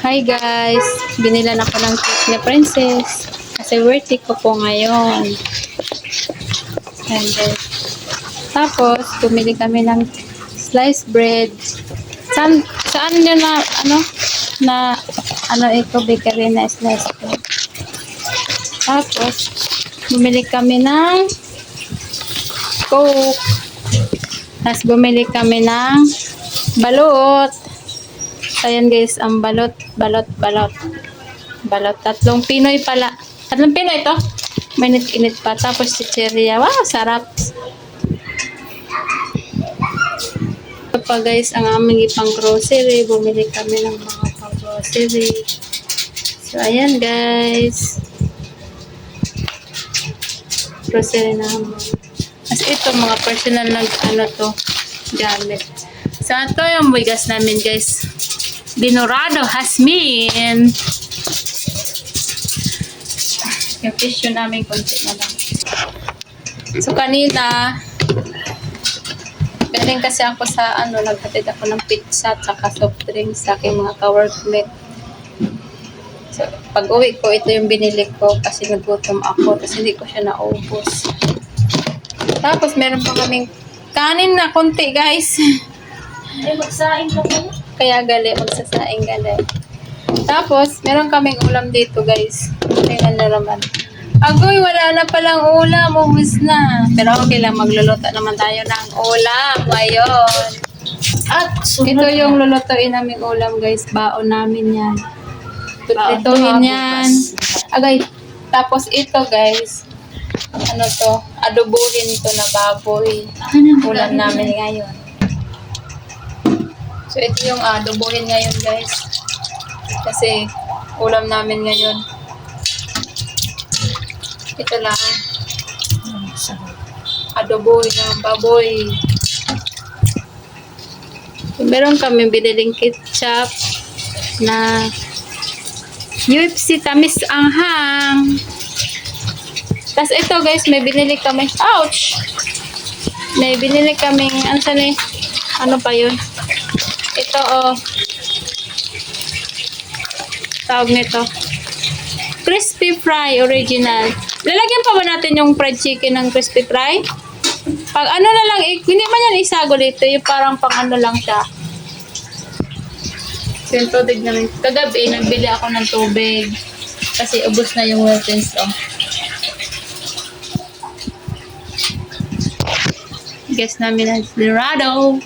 Hi guys! Binilan ako ng cake ni Princess. Kasi birthday ko po ngayon. And then, tapos, bumili kami ng sliced bread. Saan, saan nyo na, ano, na, ano ito, bakery na sliced bread. Tapos, bumili kami ng coke. Tapos, bumili kami ng balot. Ayan guys, ang balot, balot, balot. Balot. Tatlong Pinoy pala. Tatlong Pinoy to. Mainit-init pa. Tapos chicheria. Wow, sarap. Ito pa guys, ang aming ipang grocery. Bumili kami ng mga pang grocery. So, ayan guys. Grocery namin. As ito, mga personal na ano to, gamit. So, ito yung bigas namin guys. Dinorado Hasmin. Yung tissue namin konti na lang. So, kanina, galing kasi ako sa ano, naghatid ako ng pizza at saka soft drinks sa aking mga ka-workmate. So, pag uwi ko, ito yung binili ko kasi nagutom ako kasi hindi ko siya naubos. Tapos, meron pa kaming kanin na konti, guys. Ay, magsaing ka pala. Kaya gali, magsasaing gali. Tapos, meron kaming ulam dito, guys. Tingnan nyo naman. Agoy, wala na palang ulam. Ubus na. Pero okay lang, magluluto naman tayo ng ulam ngayon. At Ito yung lulutuin naming ulam, guys. Baon namin yan. To, yan. Agay. Tapos ito, guys. Ano to? Adobohin to na baboy. Ulam namin ngayon. So, ito yung adobohin ngayon, guys. Kasi, ulam namin ngayon. Ito lang. Adobohin ng baboy. So, meron kami biniling ketchup na UFC tamis anghang. Tapos ito guys, may binili kami. Ouch! May binili kaming, ano eh? Ano pa yun? Ito oh. Tawag nito. Crispy fry original. Lalagyan pa ba natin yung fried chicken ng crispy fry? Pag ano na lang, eh, hindi man yan isagol ito. Yung parang pang ano lang siya. Yung tubig namin. Kagabi, nagbili ako ng tubig. Kasi ubos na yung Wilkins oh. Guess namin ang Dorado.